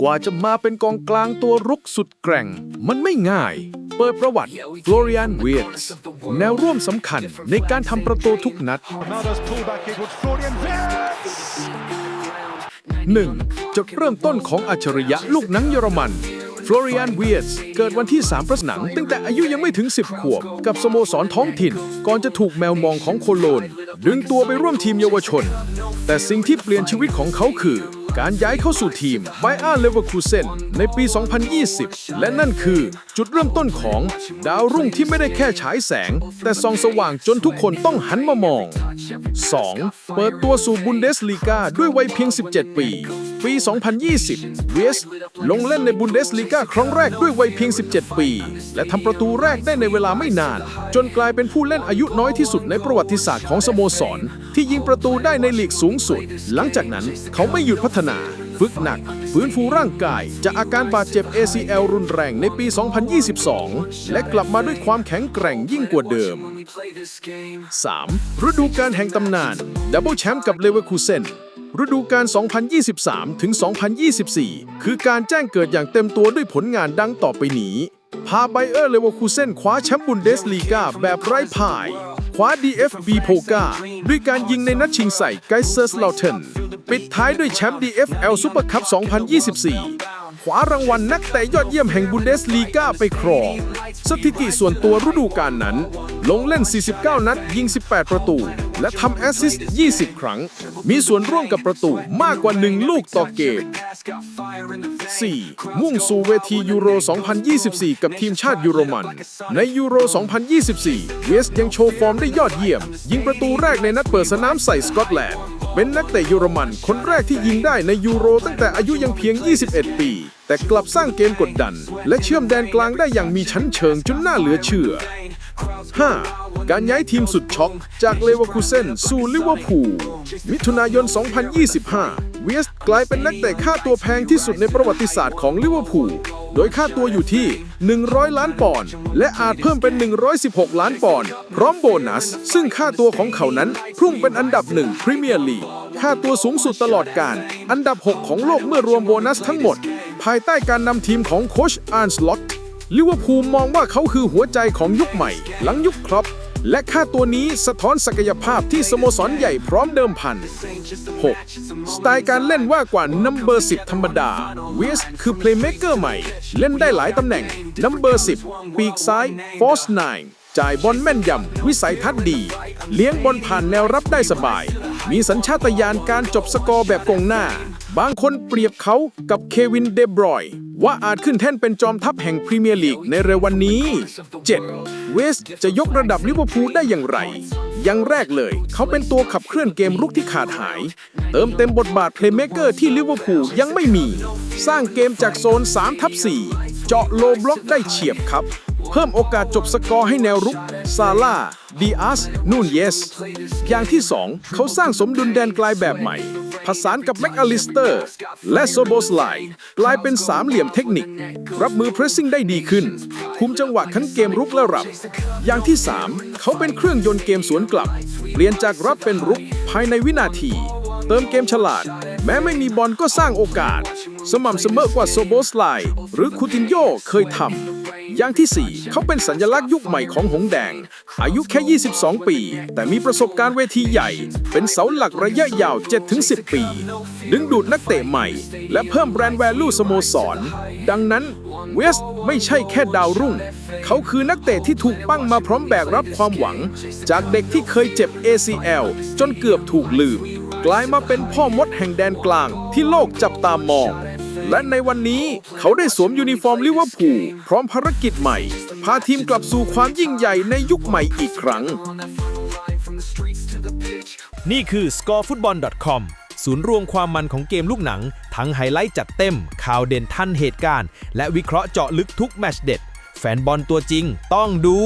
กว่าจะมาเป็นกองกลางตัวรุกสุดแกร่ง มันไม่ง่าย เปิดประวัติ Florian Wirtz แนวร่วมสำคัญในการทำประตูทุกนัด 1. จุดเริ่มต้นของอัจฉริยะลูกหนังเยอรมันฟลอริอันเวียสเกิดวันที่ 3 ประสนัง ตั้งแต่อายุยังไม่ถึง 10 ขวบ กับสโมสรท้องถิ่น ก่อนจะถูกแมวมองของโคโลน ดึงตัวไปร่วมทีมเยาวชน แต่สิ่งที่เปลี่ยนชีวิตของเขาคือ การย้ายเข้าสู่ทีมไบอาร์เลเวอร์คูเซนในปี 2020 และนั่นคือจุดเริ่มต้นของดาวรุ่งที่ไม่ได้แค่ฉายแสง แต่ส่องสว่างจนทุกคนต้องหันมามอง 2. เปิดตัวสู่บุนเดสลีกาด้วยวัยเพียง 17 ปี ปี 2020 เวสลงเล่นในบุนเดสลีกาครั้งแรกด้วยวัยเพียง 17 ปี และทำประตูแรกได้ในเวลาไม่นาน จนกลายเป็นผู้เล่นอายุน้อยที่สุดในประวัติศาสตร์ของสโมสร ที่ยิงประตูได้ในลีกสูงสุด หลังจากนั้นเขาไม่หยุดพัฒนา ฝึกหนัก ฟื้นฟูร่างกาย จากอาการบาดเจ็บ ACL รุนแรงในปี 2022 และกลับมาด้วยความแข็งแกร่งยิ่งกว่าเดิม 3. ฤดูกาลแห่งตำนานดับเบิลแชมป์กับเลเวอร์คูเซน ฤดูกาล 2023 ถึง 2024 คือการแจ้งเกิดอย่างเต็มตัวด้วยผลงานดังต่อไปนี้ พาไบเออร์เลเวอร์คูเซนคว้าแชมป์บุนเดสลีกาแบบไร้พ่าย คว้า DFB โพกาด้วยการยิงในนัดชิงใส่ไกเซอร์สลาเทนปิดท้ายด้วยแชมป์ DFL ซูเปอร์คัพ 2024คว้ารางวัลนักเตะยอดเยี่ยมแห่งบุนเดสลีกาไปครอง สถิติส่วนตัวฤดูกาลนั้น ลงเล่น 49 นัดยิง 18 ประตู และทำแอสซิสต์ 20 ครั้ง มีส่วนร่วมกับประตูมากกว่า 1 ลูกต่อเกม 4. มุ่งสู่เวทียูโร 2024 กับทีมชาติยูโรมัน ในยูโร 2024 เวสยังโชว์ฟอร์มได้ยอดเยี่ยม ยิงประตูแรกในนัดเปิดสนามใส่สกอตแลนด์ เป็นนักเตะเยอรมัน คนแรกที่ยิงได้ในยูโรตั้งแต่อายุยังเพียง 21 ปี แต่กลับสร้างเกมกดดัน และเชื่อมแดนกลางได้อย่างมีชั้นเชิงจนน่าเหลือเชื่อ 5. การย้ายทีมสุดช็อกจากเลเวอร์คูเซนสู่ลิเวอร์พูล มิถุนายน 2025 เวสกลายเป็นนักเตะค่าตัวแพงที่สุดในประวัติศาสตร์ของลิเวอร์พูล โดยค่าตัวอยู่ที่ 100 ล้านปอนด์ และอาจเพิ่มเป็น 116 ล้านปอนด์ พร้อมโบนัส ซึ่งค่าตัวของเขานั้นพุ่งเป็นอันดับหนึ่งพรีเมียร์ลีก ค่าตัวสูงสุดตลอดการ อันดับ 6 ของโลกเมื่อรวมโบนัสทั้งหมด ภายใต้การนำทีมของโคชอาร์นสล็อตลิเวอร์พูลมองว่าเขาคือหัวใจของยุคใหม่ หลังยุคครอป และค่าตัวนี้สะท้อนศักยภาพที่สโมสรใหญ่พร้อมเดิมพัน 6. สไตล์การเล่นว่ากว่านัมเบอร์10 ธรรมดาเวสคือเพลย์เม k เกอร์ใหม่ เล่นได้หลายตำแหน่งนัมเบอร์10 ปีกซ้ายฟอสไนจ่ายบอลแม่นยำ วิสัยทัศน์ดี เลี้ยงบอลผ่านแนวรับได้สบาย มีสัญชาตญาณการจบสกอร์แบบกองหน้า บางคนเปรียบเขากับเควินเดบรอย ว่าอาจขึ้นแท่นเป็นจอมทัพแห่งพรีเมียร์ลีกในเร็ววันนี้ 7. เวสจะยกระดับลิเวอร์พูลได้อย่างไรอย่างแรกเลย เขาเป็นตัวขับเคลื่อนเกมรุกที่ขาดหาย เติมเต็มบทบาทเพลย์เม k เกอร์ที่ลิเวอร์พูลยังไม่มี สร้างเกมจากโซน3ทับ4เจาะโลบล็อกได้เฉียบครับ เพิ่มโอกาสจบสกอร์ให้แนวรุก ซาร่าดีอาสนูนเยส อย่างที่ 2 เขาสร้างสมดุลแดนไกลแบบใหม่ ผสานกับแม็กอลิสเตอร์ และโซโบสไลกลายเป็นสามเหลี่ยมเทคนิค รับมือเพรสซิ่งได้ดีขึ้น คุมจังหวะขั้นเกมรุกและรับ อย่างที่ 3 เขาเป็นเครื่องยนต์เกมสวนกลับ เปลี่ยนจากรับเป็นรุกภายในวินาที เติมเกมฉลาด แม้ไม่มีบอลก็สร้างโอกาส สม่ำเสมอกว่าโซโบสไลหรือคูตินโยเคยทำ อย่างที่ 4 เขาเป็นสัญลักษณ์ยุคใหม่ของหงแดง อายุแค่ 22 ปี แต่มีประสบการณ์เวทีใหญ่ เป็นเสาหลักระยะยาว 7-10 ปี ดึงดูดนักเตะใหม่ และเพิ่มแบรนด์แวลูสโมสร ดังนั้นเวสไม่ใช่แค่ดาวรุ่ง เขาคือนักเตะที่ถูกปั้งมาพร้อมแบกรับความหวัง จากเด็กที่เคยเจ็บ ACL จนเกือบถูกลืม กลายมาเป็นพ่อมดแห่งแดนกลางที่โลกจับตามอง และในวันนี้เขาได้สวมยูนิฟอร์มลิเวอร์พูลพร้อมภารกิจใหม่ พาทีมกลับสู่ความยิ่งใหญ่ในยุคใหม่อีกครั้ง นี่คือ scorefootball.com ศูนย์รวมความมันของเกมลูกหนัง ทั้งไฮไลท์จัดเต็ม ข่าวเด่นทันเหตุการณ์ และวิเคราะห์เจาะลึกทุกแมตช์เด็ด แฟนบอลตัวจริงต้องดู